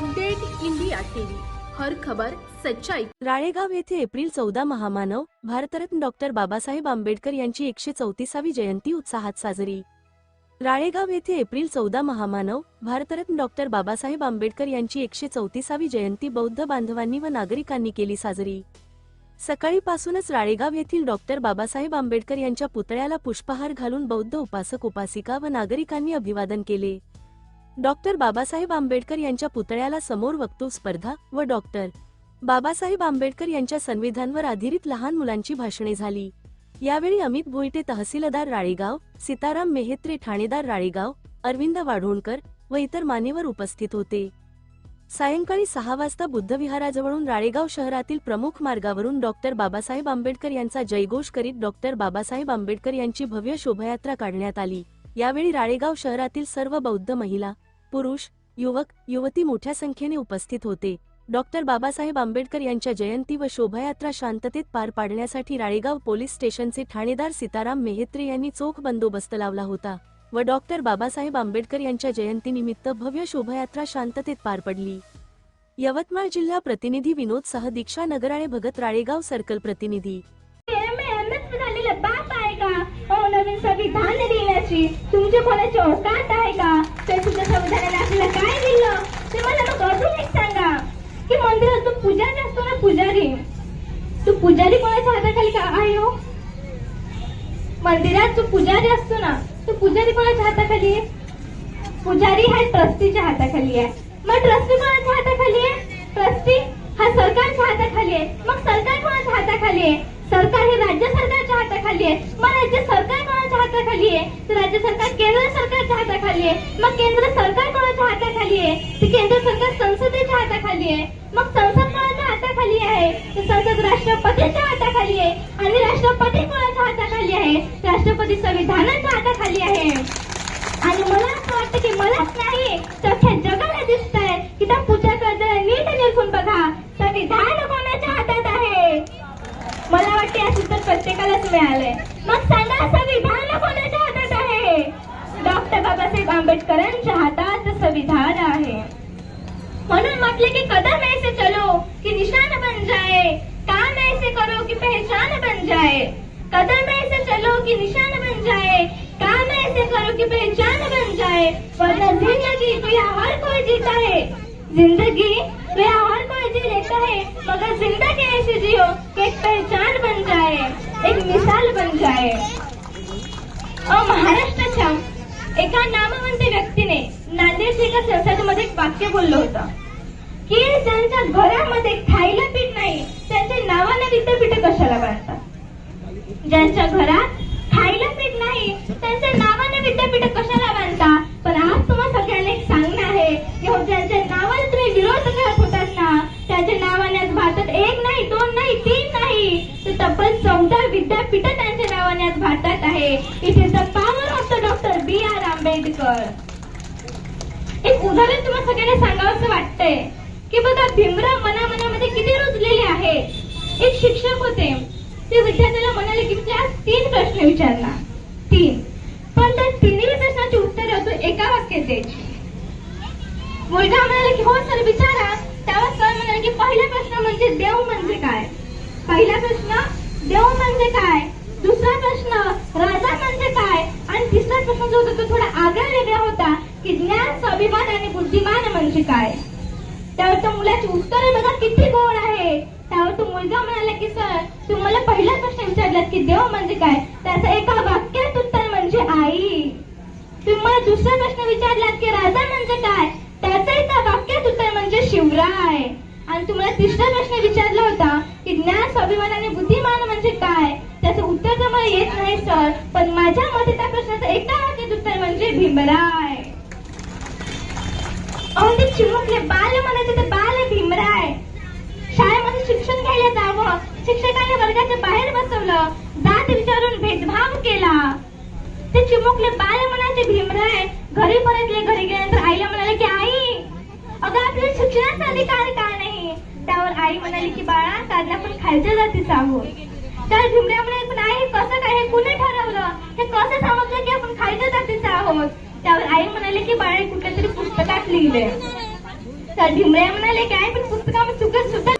Update India TV. हर खबर सच्चाई. राळेगाव येथे एप्रिल चौदा महामानव भारतरत्न डॉक्टर बाबासाहेब आंबेडकर यांची एकशे चौतीसावी जयंती उत्साहात साजरी. राळेगाव येथे एप्रिल चौदा महामानव भारतरत्न डॉक्टर बाबासाहेब आंबेडकर यांची एकशे चौतीसावी जयंती बौद्ध बांधवांनी व नागरिकांनी केली साजरी. सकाळीपासूनच राळेगाव येथील डॉक्टर बाबासाहेब आंबेडकर यांच्या पुतळ्याला पुष्पहार घालून बौद्ध उपासक उपासिका व नागरिकांनी अभिवादन केले. डॉक्टर बाबासाहेब आंबेडकर यांच्या पुतळ्याला समोर वक्तृत्व स्पर्धा व डॉक्टर बाबासाहेब आंबेडकर यांच्या संविधानवर आधारित लहान मुलांची भाषणे झाली. यावेळी अमित भोईटे तहसीलदार राळेगाव सीताराम मेहेत्रे ठाणेदार राळेगाव अरविंद वाढोणकर व इतर मान्यवर उपस्थित होते. सायंकाळी सहा वाजता बुद्धविहाराजवळून राळेगाव शहरातील प्रमुख मार्गावरून डॉक्टर बाबासाहेब आंबेडकर यांचा जयघोष करीत डॉक्टर बाबासाहेब आंबेडकर यांची भव्य शोभायात्रा काढण्यात आली. यावेळी राळेगाव शहरातील सर्व बौद्ध महिला पुरुष युवक युवती मोठ्या संख्येने उपस्थित होते. डॉक्टर बाबासाहेब आंबेडकर यांच्या जयंती व शोभायात्रा शांततेत पार पाडण्यासाठी राळेगाव पोलीस स्टेशनचे ठाणेदार सीताराम मेहेत्रे यांनी चोख बंदोबस्त लावला होता व डॉक्टर बाबासाहेब आंबेडकर यांच्या जयंतीनिमित्त भव्य शोभायात्रा शांततेत पार पडली. यवतमाळ जिल्हा प्रतिनिधी विनोद सह दीक्षा नगराळे भगत राळेगाव सर्कल प्रतिनिधी. एमएस झालेलं बाप कोणाची औकात आहे का? तर तुझ्या संविधानाने आपल्याला काय दिलं? ते मला मग अजून एक सांगा. की मंदिरात तू पुजारी असतो ना पुजारी? तू पुजारी कोणाच्या हाताखाली का आहे हो? मंदिरात तू पुजारी असतो ना तू पुजारी कोणाच्या हाताखाली? आहे पुजारी हा ट्रस्टीच्या हाताखाली आहे. मग ट्रस्टी कोणाच्या हाताखाली आहे? ट्रस्टी हा सरकारच्या हाताखाली आहे. मग सरकार कोणाच्या हाताखाली आहे? सरकार हे राज्य सरकारच्या हाताखाली आहे. मग राज्य सरकार हाताखाली आहे तर राज्य सरकार केंद्र सरकारच्या हाताखाली आहे. मग केंद्र सरकार कोणाच्या हाताखाली आहे? केंद्र सरकार संसदेच्या हाताखाली आहे. मग संसद कोणाच्या हाताखाली आहे? तर संसद राष्ट्रपतीच्या हाताखाली आहे. आणि राष्ट्रपती कोणाच्या हाताखाली आहे? राष्ट्रपती संविधानाच्या हाताखाली आहे. आणि मला असं वाटतं की मलाच नाही तर अख्ख्या जगाला दिसत आहे की त्या पूजा करताना नीट निरखून बघा. संविधान कोणाच्या हातात आहे? मला वाटते असं तर प्रत्येकालाच मिळालंय. मग सांगा संविधान बाबासाहेब आंबेडकरांच्या हातात संविधान आहे. म्हणून म्हटले की कदम ऐसे चलो कि निशान बन जाए, काम ऐसे करो कि पहचान बन जाए. कदम ऐसे चलो कि निशान बन जाए, काम ऐसे करो कि पहचान बन जाए. वरना ज़िंदगी तो यहाँ हर कोई जीता है. ज़िंदगी तो यहाँ हर कोई जी लेता है, मगर ज़िंदगी ऐसी जियो कि एक पहचान बन जाए, एक मिसाल बन जाए. अ महाराष्ट्राच्या एका नामवंत व्यक्तीने नांदेडच्या एका संसदेमध्ये एक वाक्य बोललं होतं. की ज्यांच्या घरामध्ये खायला पीठ नाही त्यांच्या नावाने विद्यापीठ कशाला बांधतात ज्यांच्या घरात खायला पीठ नाही त्यांच्या नावाने विद्यापीठ कशाला बांधता पण आज तुम्हाला सगळ्यांना एक सांगणं आहे की हो ज्यांच्या नावाने तुम्ही विरोध करत होतात ना त्याच्या नावाने आज भारतात एक नाही दोन नाही तीन नाही तर तब्बल चौदा विद्यापीठ त्यांच्या नावाने आज भारतात आहे it is the power of the doctor B R Ambedkar एक उदाहरण तुम्हाला सगळ्यांना सांगावं वाटतंय की बघा भीमराव मना मनामध्ये किती रुजलेले आहे एक शिक्षक होते. ते विद्यार्थ्याला म्हणाले की तुला आज तीन प्रश्न विचारणार. तीन. पण त्या तिन्ही प्रश्नाची उत्तरे असून एका वाक्यात द्यायची. मुलगा म्हणाला की हो सर विचारा. त्यावर सर म्हणाले की पहिला प्रश्न म्हणजे देव म्हणजे काय? पहिला प्रश्न देव म्हणजे काय? दुसरा प्रश्न राजा म्हणजे काय? आणि तिसरा प्रश्न जो होता तो थोडा आगळा वेगळा होता की ज्ञान स्वाभिमान आणि बुद्धिमान म्हणजे काय? त्यावर त्या मुलाची उत्तरे बघा किती गोड आहे. त्यावर तो मुलगा म्हणाला की सर तुम्हाला पहिला प्रश्न विचारलात की देव म्हणजे काय? त्याचं एका वाक्यात उत्तर म्हणजे आई. तुम्हाला दुसरा प्रश्न विचारलात की राजा म्हणजे काय? त्याचं एका वाक्यात उत्तर म्हणजे शिवराय. आणि तुम्हाला तिसरा प्रश्न विचारला होता की ज्ञान स्वाभिमान आणि बुद्धिमान म्हणजे काय? त्याचं येत नाही सर पण माझ्या मते त्या प्रश्नाचं एका वाक्यात उत्तर म्हणजे भीमराय. अगदी चिमुकले बाल म्हणायचे ते बाल भीमराय. शाळेमध्ये शिक्षण घ्यायला जावं. शिक्षकाने वर्गाच्या बाहेर बसवलं. जात विचारून भेदभाव केला. ते चिमुकले बाल म्हणायचे भीमराय. घरी परतले घरी गेल्यानंतर आईला म्हणाले की आई अगं आपल्याला शिक्षणाचा अधिकार का नाही? त्यावर आई म्हणाली की बाळा कारण आपण खालच्या जातीचा आहोत. तर भीमराय म्हणाले पण आई कसं काय हे कुणी ठरवलं? हे कसं समजलं की आपण खायच्या जातीचा आहोत? त्यावर आई म्हणाले की बाळा कुठल्या तरी पुस्तकात लिहिले तर झिमऱ्या म्हणाले की आहे पण पुस्तकामध्ये चुकत सुद्धा